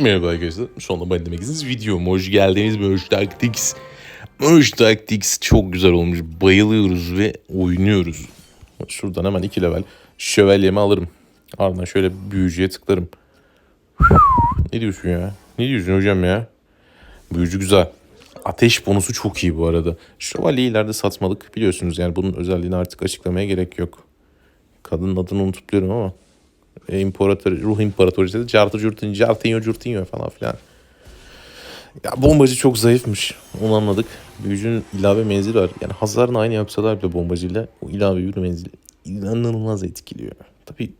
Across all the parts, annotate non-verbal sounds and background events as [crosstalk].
Merhaba arkadaşlar. Sonunda bana demek istediğiniz videom. Hoş geldiniz. Merge Tactics. Merge Tactics çok güzel olmuş. Bayılıyoruz ve oynuyoruz. Şuradan hemen iki level şövalyemi alırım. Ardından şöyle büyücüye tıklarım. Ne diyorsun ya? Ne diyorsun hocam ya? Büyücü güzel. Ateş bonusu çok iyi bu arada. Şövalyeyi ileride satmalık biliyorsunuz yani bunun özelliğini artık açıklamaya gerek yok. Kadının adını unutup ama. İmparator, ruh imparatoriçesi cartı curtin, cartinho curtinho falan filan. Ya bombacı çok zayıfmış. Onu anladık. Büyücünün ilave menzili var. Yani hasarını aynı yapsalar bile bombacıyla o ilave yürü menzili inanılmaz etkiliyor. Tabi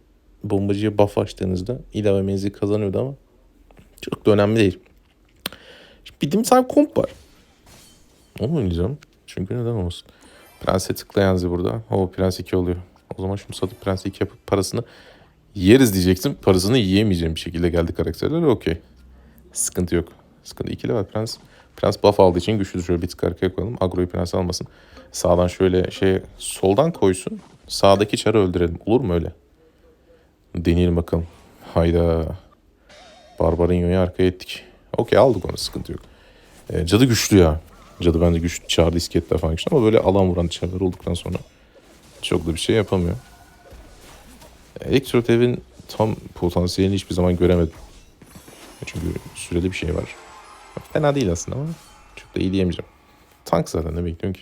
bombacıya buff açtığınızda ilave menzil kazanıyordu ama çok da önemli değil. Şimdi bir tane komp var. Onu oynayacağım. Çünkü neden olmasın. Prens'e tıklayan burada. O Prens 2 oluyor. O zaman şunu satıp Prens 2 yapıp parasını yeriz diyecektim. Parasını yiyemeyeceğim bir şekilde geldi karakterler. Okey. Sıkıntı yok. Sıkıntı. İkili var Prens. Prens buff aldığı için güçlüdür. Şöyle bir tık arkaya koyalım. Agro'yu Prens almasın. Sağdan şöyle şey soldan koysun. Sağdaki çarı öldürelim. Olur mu öyle? Deneyelim bakalım. Hayda. Barbarinho'yu arkaya ettik. Okey aldık onu sıkıntı yok. Ee, cadı güçlü ya. Cadı bence güçlü. Çağrı iskeletler falan güçlü ama böyle alan vuran çarlar olduktan sonra çok da bir şey yapamıyor. Elektrot evin tam potansiyelini hiçbir zaman göremedim. Çünkü süreli bir şey var. Fena değil aslında ama çok da iyi diyemeyeceğim. Tank zaten ne bekliyorsun ki?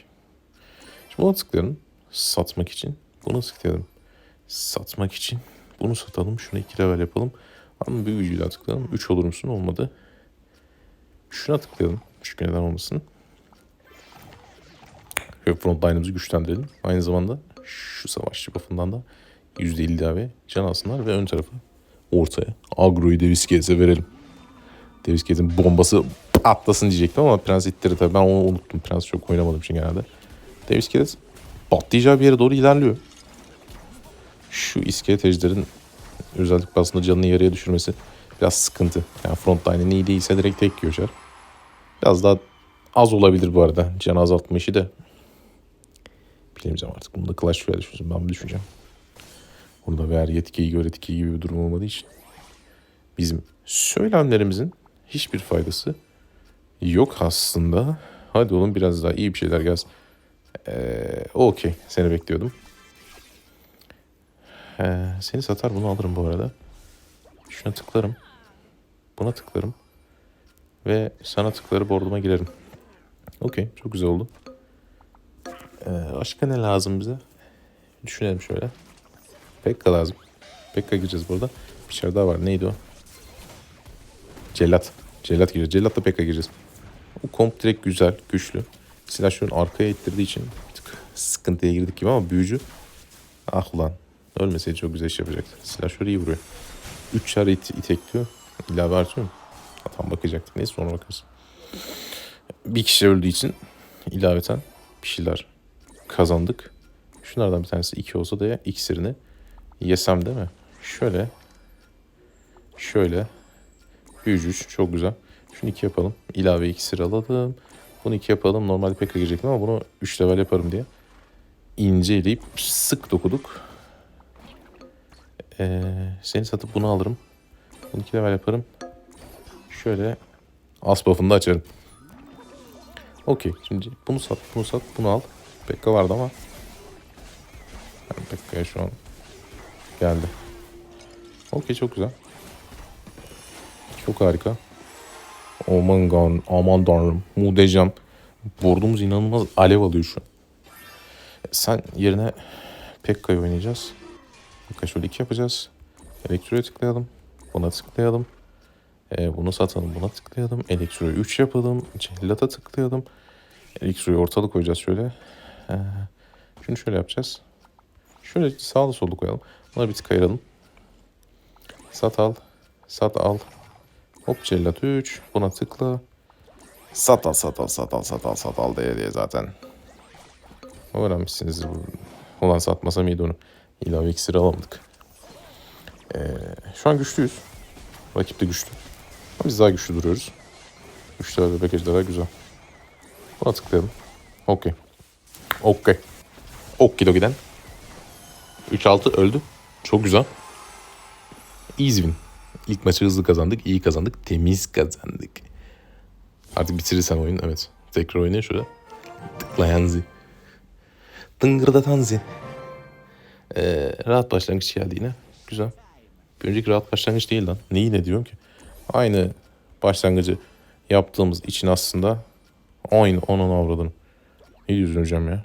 Şimdi buna tıklayalım. Satmak için. Bunu tıklayalım. Satmak için. Bunu satalım. Şuna iki level yapalım. Ama bir gücüyle tıklayalım. 3 olur musun? Olmadı. Şuna tıklayalım. Çünkü neden olmasın. Ve frontline'ımızı güçlendirelim. Aynı zamanda şu savaşçı buff'ından da %50 ilave can alsınlar ve ön tarafı ortaya agroyu Deviskiyes'e verelim. Deviskiyes'in bombası atlasın diyecektim ama Prens ittirdi tabii. Ben onu unuttum. Prens çok oynamadım için genelde. Deviskiyes patlayacağı bir yere doğru ilerliyor. Şu iskelet ejderin özellikle aslında canını yarıya düşürmesi biraz sıkıntı. Yani frontline'in iyi değilse direkt tek yiyor Biraz daha az olabilir bu arada. Can azaltma işi de. Bilemeyeceğim artık. Bunu da Clash Royale düşünsün. Ben mi düşüneceğim? Burada ver yetkiyi gör etkiyi gibi bir durum olmadığı için. Bizim söylemlerimizin hiçbir faydası yok aslında. Hadi oğlum biraz daha iyi bir şeyler gelsin. Ee, Okey. Seni bekliyordum. Ee, seni satar bunu alırım bu arada. Şuna tıklarım. Buna tıklarım. Ve sana tıkları borduma girerim. Okey. Çok güzel oldu. Ee, başka ne lazım bize? Düşünelim şöyle. Pekka lazım. Pekka gireceğiz burada. Bir şey daha var. Neydi o? Cellat. Cellat gireceğiz. Cellat'la Pekka gireceğiz. O komp direkt güzel, güçlü. Silahşörün arkaya ittirdiği için sıkıntıya girdik gibi ama büyücü ah ulan ölmeseydi çok güzel iş yapacaktı. Silahşör iyi vuruyor. 3 çare it itekliyor. İlave artıyor mu? Tam bakacaktık. Neyse sonra bakarız. Bir kişi öldüğü için ilaveten bir şeyler kazandık. Şunlardan bir tanesi 2 olsa da ya iksirini yesem değil mi? Şöyle. Şöyle. Büyücü üç, çok güzel. Şunu 2 yapalım. İlave iksir alalım. Bunu 2 yapalım. Normalde pek girecektim ama bunu 3 level yaparım diye. İnceleyip sık dokuduk. Ee, seni satıp bunu alırım. Bunu 2 level yaparım. Şöyle as buff'ını da açarım. Okey. Şimdi bunu sat, bunu sat, bunu al. Pekka vardı ama Pekka'ya şu an geldi. Okey çok güzel. Çok harika. Aman gan, aman tanrım. Muhteşem. Bordumuz inanılmaz alev alıyor şu. Sen yerine Pekka'yı oynayacağız. Pekka şöyle iki yapacağız. Elektroya tıklayalım. Buna tıklayalım. Ee, bunu satalım. Buna tıklayalım. Elektroyu 3 yapalım. Cellata tıklayalım. Elektroyu ortalık koyacağız şöyle. Ee, şunu şöyle yapacağız. Şöyle sağlı sollu koyalım. Buna bir tık ayıralım. Sat al. Sat al. Hop cellat 3. Buna tıkla. Sat al sat al sat al sat al sat al diye diye zaten. Öğrenmişsinizdir bu. Ulan satmasam iyiydi onu. İlave iksir alamadık. Ee, şu an güçlüyüz. Rakip de güçlü. Ama biz daha güçlü duruyoruz. Güçler ve bagajlar güzel. Buna tıklayalım. Okey. Okey. Okidoki'den. 3-6 öldü. Çok güzel. Easy win. İlk maçı hızlı kazandık, iyi kazandık, temiz kazandık. Artık bitirirsen oyun evet. Tekrar oynayın şöyle. Tıklayanzi. Tıngırdatanzi. Ee, rahat başlangıç geldi yine. Güzel. Bir önceki rahat başlangıç değil lan. Neyi ne diyorum ki? Aynı başlangıcı yaptığımız için aslında aynı onun avradını. Ne diyorsun ya?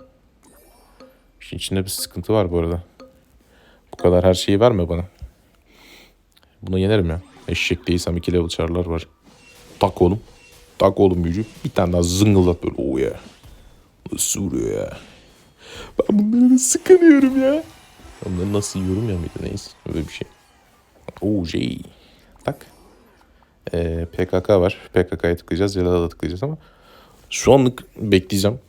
İşin içinde bir sıkıntı var bu arada. Bu kadar her şeyi verme bana. Bunu yenerim ya. Eşek değilsem iki level çarlar var. Tak oğlum. Tak oğlum büyücü. Bir tane daha zıngıldat böyle. Oh ya. Nasıl vuruyor ya? Ben bunları nasıl sıkınıyorum ya? Onları nasıl yiyorum ya mıydı neyse. Öyle bir şey. Oh şey. Tak. Ee, PKK var. PKK'ya tıklayacağız. Celal'a da tıklayacağız ama şu anlık bekleyeceğim.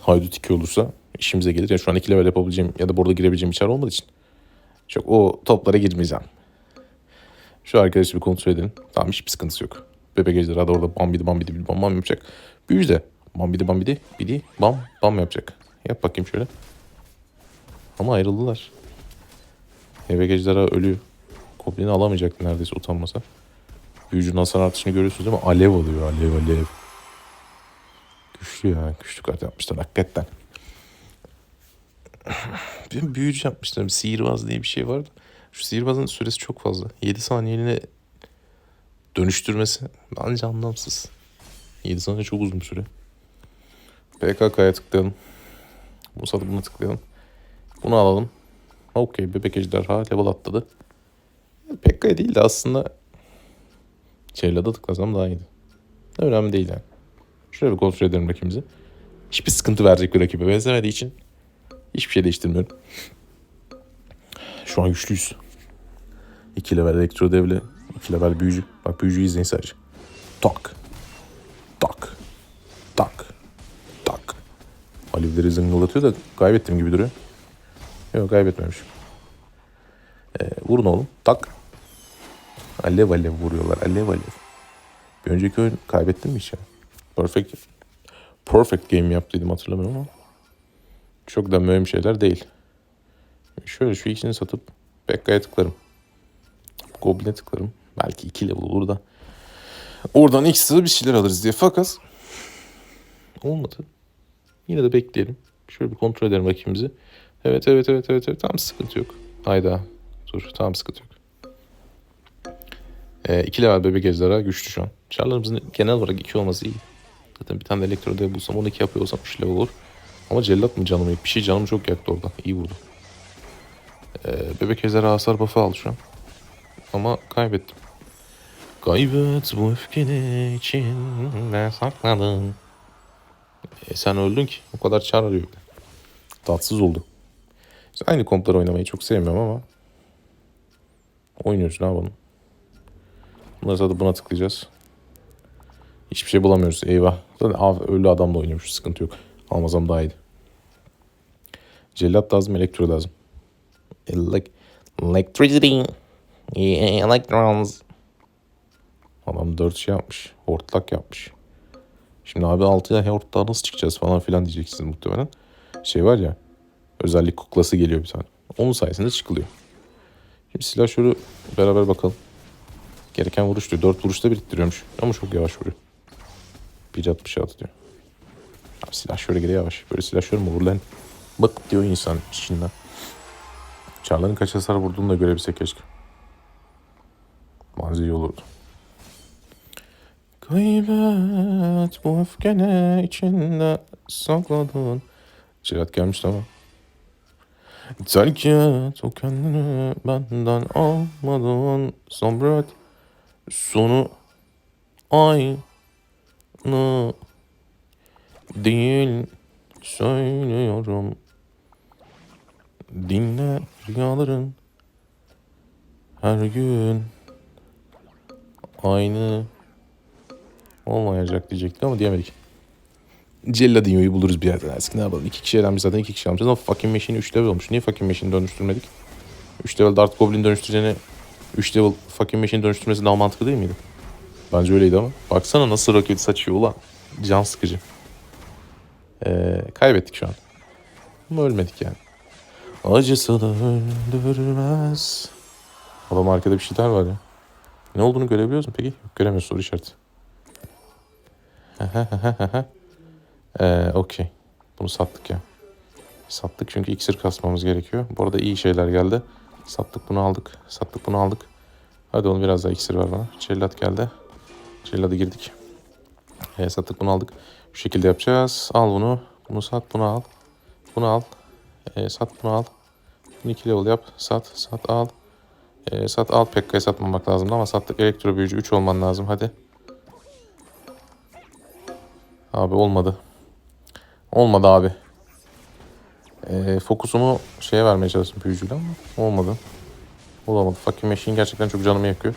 Haydut 2 olursa işimize gelir. Yani şu an 2 level yapabileceğim ya da burada girebileceğim bir çar olmadığı için. Çok o toplara girmeyeceğim. Şu arkadaşı bir kontrol edelim. Tamam hiçbir sıkıntısı yok. Bebek ejderha da orada bambidi bambidi bir bam bam yapacak. Büyücü de bambidi bambidi bidi bam bam yapacak. Yap bakayım şöyle. Ama ayrıldılar. Bebek ejderha ölüyor. Goblini alamayacaktı neredeyse utanmasa. Büyücünün hasar artışını görüyorsunuz değil mi? Alev alıyor alev alev. Güçlü ya. Güçlü kart yapmışlar hakikaten. [clears throat] Bir büyücü yapmışlar. Sihirbaz diye bir şey vardı. Şu sihirbazın süresi çok fazla. 7 saniyeliğine dönüştürmesi bence anlamsız. 7 saniye çok uzun bir süre. PKK'ya tıklayalım. Sırada buna tıklayalım. Bunu alalım. Okey bebek ejderha level atladı. PK'ya değil de aslında Çeyla da tıklasam daha iyiydi. Önemli değil yani. Şöyle bir kontrol edelim rakibimizi. Hiçbir sıkıntı verecek bir rakibe benzemediği için hiçbir şey değiştirmiyorum. Şu an güçlüyüz. 2 level elektro devle, 2 level büyücü. Bak büyücüyü izleyin sadece. Tak. Tak. Tak. Tak. Alevleri zıngılatıyor da kaybettiğim gibi duruyor. Yok kaybetmemişim. Ee, vurun oğlum. Tak. Alev alev vuruyorlar. Alev alev. Bir önceki oyun kaybettim mi hiç ya? Perfect. Perfect game yaptıydım hatırlamıyorum ama. Çok da mühim şeyler değil. Şöyle şu ikisini satıp Bekka'ya tıklarım. Goblin'e tıklarım. Belki iki level olur da. Oradan ekstra bir şeyler alırız diye. Fakat olmadı. Yine de bekleyelim. Şöyle bir kontrol edelim rakibimizi. Evet evet evet evet evet. Tamam sıkıntı yok. Hayda. Dur tamam sıkıntı yok. Ee, iki level bebek ejderha güçlü şu an. Çarlarımızın genel olarak iki olması iyi. Zaten bir tane de elektro dev bulsam 12 yapıyor olsam 3 level olur. Ama cellat mı canımı? Bir şey canımı çok yaktı orada. İyi vurdu. Ee, bebek ejderha hasar buff'ı aldı şu an. Ama kaybettim. Kaybet bu öfkeni içinde sakladın. E, sen öldün ki. O kadar çar arıyor. Tatsız oldu. İşte aynı kompları oynamayı çok sevmiyorum ama oynuyoruz ne yapalım. Bunları zaten buna tıklayacağız. Hiçbir şey bulamıyoruz. Eyvah. Zaten ölü adamla oynuyormuş. Sıkıntı yok. Almasam daha iyiydi. Cellat lazım, elektro lazım. Elek electricity. Yeah, electrons. Adam dört şey yapmış. Hortlak yapmış. Şimdi abi altıya hortlağa nasıl çıkacağız falan filan diyeceksiniz muhtemelen. Şey var ya. Özellik kuklası geliyor bir tane. Onun sayesinde çıkılıyor. Şimdi silahşörü beraber bakalım. Gereken vuruş diyor. 4 vuruşta biriktiriyormuş. Ama çok yavaş vuruyor. 1.66 diyor. Abi silah şöyle geri yavaş. Böyle silah şöyle mi lan? Bak diyor insan içinden. Çarların kaç hasar vurduğunu da görebilsek keşke. Manzil olurdu. Kaybet bu öfkene içinde sakladın. Cihat gelmişti ama. Terk et o kendini benden almadın sabret. Sonu aynı değil söylüyorum. Dinle rüyaların her gün aynı olmayacak diyecektim ama diyemedik. Celladinho'yu buluruz bir yerden artık ne yapalım. İki kişi elenmiş zaten iki kişi almışız ama fucking machine 3 level olmuş. Niye fucking machine dönüştürmedik? 3 level Dart Goblin dönüştüreceğine 3 level fucking machine dönüştürmesi daha mantıklı değil miydi? Bence öyleydi ama. Baksana nasıl roket saçıyor ulan. Can sıkıcı. Ee, kaybettik şu an. Ama ölmedik yani. Acısı da öldürmez. Adam arkada bir şeyler var ya. Ne olduğunu görebiliyor musun peki? Yok, göremiyoruz soru işareti. [laughs] ee, Okey. Bunu sattık ya. Sattık çünkü iksir kasmamız gerekiyor. Bu arada iyi şeyler geldi. Sattık bunu aldık. Sattık bunu aldık. Hadi oğlum biraz daha iksir ver bana. Cellat geldi. Cellat'a girdik. Ee, sattık bunu aldık. Şu şekilde yapacağız. Al bunu. Bunu sat bunu al. Bunu al. Ee, sat bunu al. Bunu iki level yap. Sat sat al. Ee, sat al Pekka'ya satmamak lazımdı ama sattık. Elektro büyücü 3 olman lazım hadi. Abi olmadı. Olmadı abi. Ee, fokusumu şeye vermeye çalıştım büyücüyle ama olmadı. Olamadı. Fucking Machine gerçekten çok canımı yakıyor.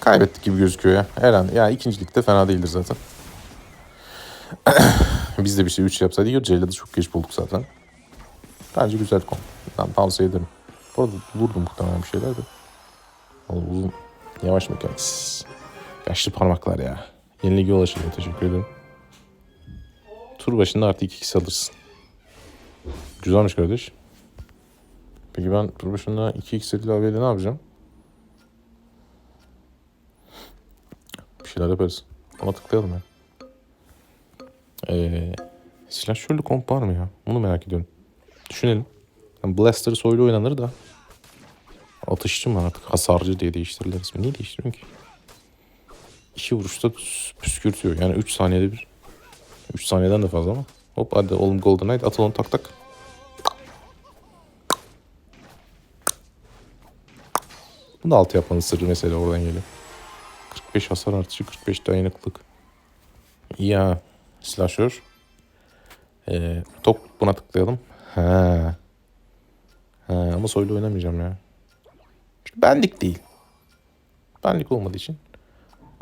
Kaybettik gibi gözüküyor ya. Her an. Ya ikincilikte fena değildir zaten. [clears throat] Biz de bir şey 3 yapsaydık yok. Cellad'ı çok geç bulduk zaten. Bence güzel kom. Ben tavsiye ederim. Bu arada bulurdum muhtemelen bir şeyler de. Oğlum uzun. Yavaş mekanik. Yaşlı parmaklar ya. Yenilgiye ulaşılıyor. Teşekkür ederim. Tur başında artı 2 kişi alırsın. Güzelmiş kardeş. Peki ben tur başında 2 x ilave ne yapacağım? Bir şeyler yaparız. Ona tıklayalım ya. Ee, silahşörlü komp var mı ya? Bunu merak ediyorum. Düşünelim. Yani Blaster soylu oynanır da. Atışçı mı artık? Hasarcı diye değiştirirler ismi. Niye değiştiriyorsun ki? İki vuruşta püskürtüyor. Yani 3 saniyede bir. 3 saniyeden de fazla ama. Hop hadi oğlum Golden Knight at onu tak tak. Bunu da altı yapmanın sırrı mesela oradan geliyor. 45 hasar artışı, 45 dayanıklılık. İyi ha. Slasher. Ee, top buna tıklayalım. Ha. Ha, ama soylu oynamayacağım ya. Çünkü benlik değil. Benlik olmadığı için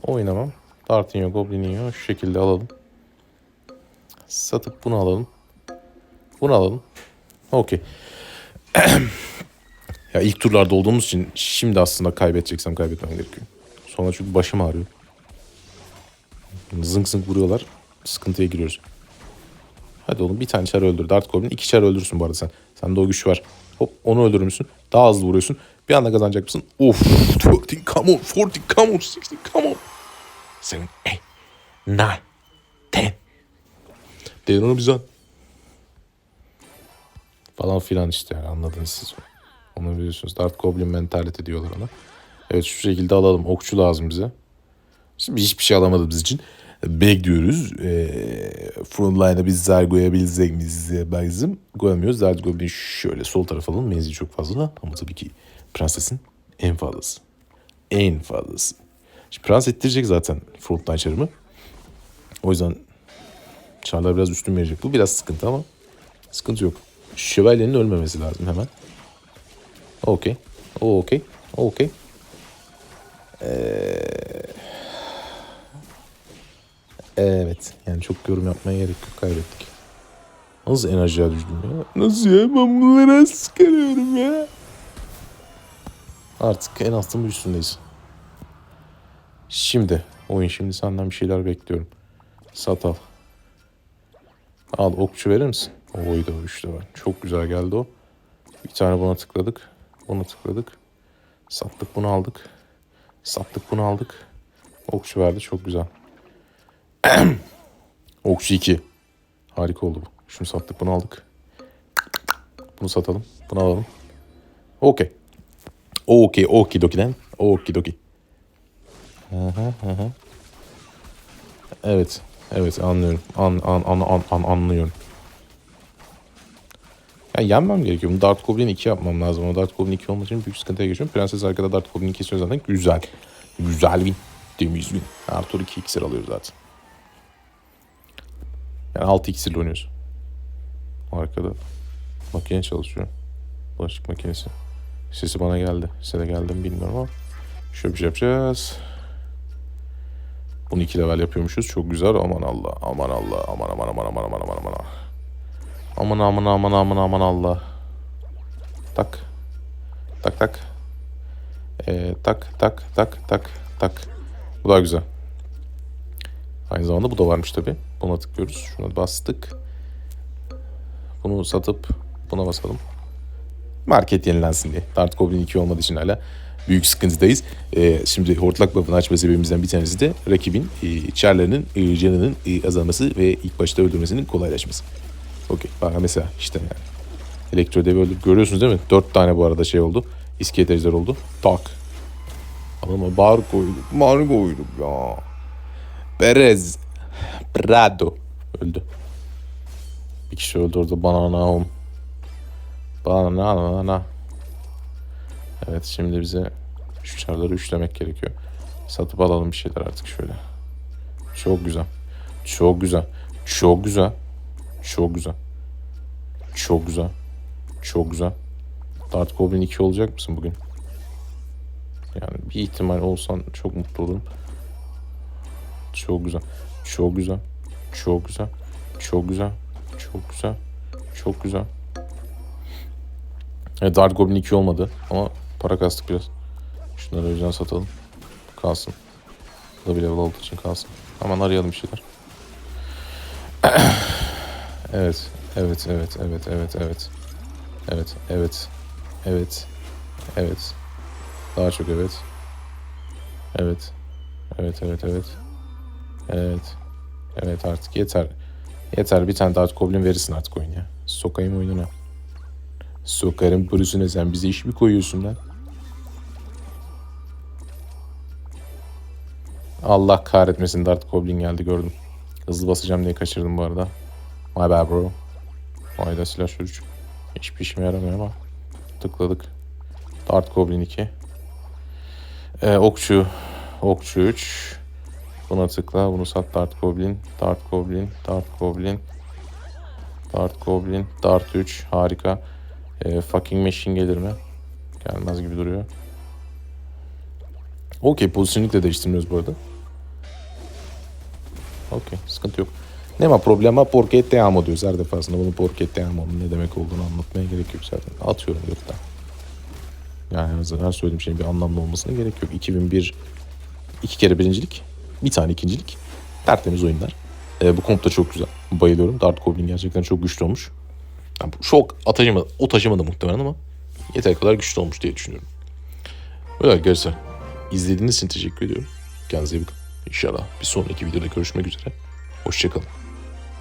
oynamam. Dartinho, Goblinho şu şekilde alalım. Satıp bunu alalım. Bunu alalım. Okey. [clears throat] ya ilk turlarda olduğumuz için şimdi aslında kaybedeceksem kaybetmem gerekiyor. Sonra çünkü başım ağrıyor. Zınk zınk vuruyorlar. Sıkıntıya giriyoruz. Hadi oğlum bir tane çar öldür. Dart Goblin iki çar öldürürsün bu arada sen. Sende o güç var. Hop onu öldürür müsün? Daha hızlı vuruyorsun. Bir anda kazanacak mısın? Of 13 come on 40 come on 60 come on. 7 8 9 10 Derin onu bize Falan filan işte yani anladınız siz. Onu biliyorsunuz. Dart Goblin mentality diyorlar ona. Evet şu şekilde alalım. Okçu lazım bize. Şimdi hiçbir şey alamadığımız için bekliyoruz. Ee, frontline'a biz zar koyabilecek miyiz diye bizim koyamıyoruz. Zar Goblin şöyle sol tarafa alalım. Menzili çok fazla ama tabii ki prensesin en fazlası. En fazlası. Şimdi prens ettirecek zaten frontline çarımı. O yüzden çarlar biraz üstün verecek. Bu biraz sıkıntı ama sıkıntı yok. Şövalyenin ölmemesi lazım hemen. Okey. Okey. Okey. Ee, Evet. Yani çok yorum yapmaya gerek yok. Kaybettik. Nasıl enerjiye düştüm ya? Nasıl ya? Ben bunlara sıkılıyorum ya. Artık en altın üstündeyiz. Şimdi. Oyun şimdi senden bir şeyler bekliyorum. Sat al. Al okçu verir misin? Oydu o işte var. Çok güzel geldi o. Bir tane buna tıkladık. Buna tıkladık. Sattık bunu aldık. Sattık bunu aldık. Okçu verdi çok güzel. [clears throat] Okçu 2. Harika oldu bu. Şunu sattık bunu aldık. Bunu satalım. Bunu alalım. Okey. Okey. Okey dokiden. Okey doki. Evet. Evet anlıyorum. An, an, an, an, an, anlıyorum. Ya yenmem gerekiyor. Bunu Dart Goblin 2 yapmam lazım. Ama Dart Goblin 2 olmadığı için büyük sıkıntıya geçiyorum. Prenses arkada Dart Goblin 2 istiyor zaten. Güzel. Güzel win. Temiz win. Arthur 2 iksir alıyor zaten. Yani 6 iksirle oynuyoruz. Arkada makine çalışıyor. Bulaşık makinesi. Sesi bana geldi. Size de geldi mi bilmiyorum ama. Şöyle bir şey yapacağız. Bunu iki level yapıyormuşuz. Çok güzel. Aman Allah. Aman Allah. Aman aman aman aman aman aman aman. Aman aman aman aman aman Allah. Tak. Tak tak. Ee, tak tak tak tak tak. Bu daha güzel. Aynı zamanda bu da varmış tabi. Buna tıklıyoruz. Şuna bastık. Bunu satıp buna basalım. Market yenilensin diye. Dart Goblin 2 olmadığı için hala. büyük sıkıntıdayız. Ee, şimdi hortlak buff'ını açma sebebimizden bir tanesi de rakibin e, çarlarının e, canının e, azalması ve ilk başta öldürmesinin kolaylaşması. Okey. Bak mesela işte yani. Elektro devi öldür. Görüyorsunuz değil mi? Dört tane bu arada şey oldu. İskelet oldu. Tak. Ama bar koyduk. Bar koyduk ya. Perez. Prado. Öldü. Bir kişi öldü orada. Banana home. Banana banana. Evet şimdi bize şu çarları üçlemek gerekiyor. Satıp alalım bir şeyler artık şöyle. Çok güzel. Çok güzel. Çok güzel. Çok güzel. Çok güzel. Çok güzel. Dart Goblin 2 olacak mısın bugün? Yani bir ihtimal olsan çok mutlu olurum. Çok güzel. Çok güzel. Çok güzel. Çok güzel. Çok güzel. Çok güzel. Evet, Dart Goblin 2 olmadı ama para kastık biraz. Şunları o satalım. Kalsın. Bu da bir level olduğu için kalsın. Hemen arayalım bir şeyler. [coughs] evet. Evet, evet, evet, evet, evet. Evet, evet. Evet. Evet. Daha çok evet. Evet. Evet, evet, evet. Evet. Evet artık yeter. Yeter bir tane daha Goblin verirsin artık oyun ya. Sokayım oyununa. Sokarım pürüzüne sen bize iş mi koyuyorsun lan? Allah kahretmesin Dart Goblin geldi gördüm. Hızlı basacağım diye kaçırdım bu arada. My bad bro. Vay da silah sürücü. Hiçbir işime yaramıyor ama. Tıkladık. Dart Goblin 2. Ee, okçu. Okçu 3. Buna tıkla. Bunu sat Dart Goblin. Dart Goblin. Dart Goblin. Dart Goblin. Dart 3. Harika. Ee, fucking machine gelir mi? Gelmez gibi duruyor. Okey pozisyonluk da değiştirmiyoruz bu arada. Okey sıkıntı yok. Ne ma problema porque te amo diyoruz her defasında. Bunun porque te amo ne demek olduğunu anlatmaya gerek yok zaten. Atıyorum gökten. Yani her söylediğim şeyin bir anlamlı olmasına gerek yok. 2001 iki kere birincilik, bir tane ikincilik. Tertemiz oyunlar. Ee, bu komp da çok güzel. Bayılıyorum. Dart Goblin gerçekten çok güçlü olmuş. Yani bu şok ataşımadı. O taşımadı muhtemelen ama yeter kadar güçlü olmuş diye düşünüyorum. Böyle arkadaşlar. İzlediğiniz için teşekkür ediyorum. Kendinize iyi bakın. İnşallah bir sonraki videoda görüşmek üzere. Hoşçakalın.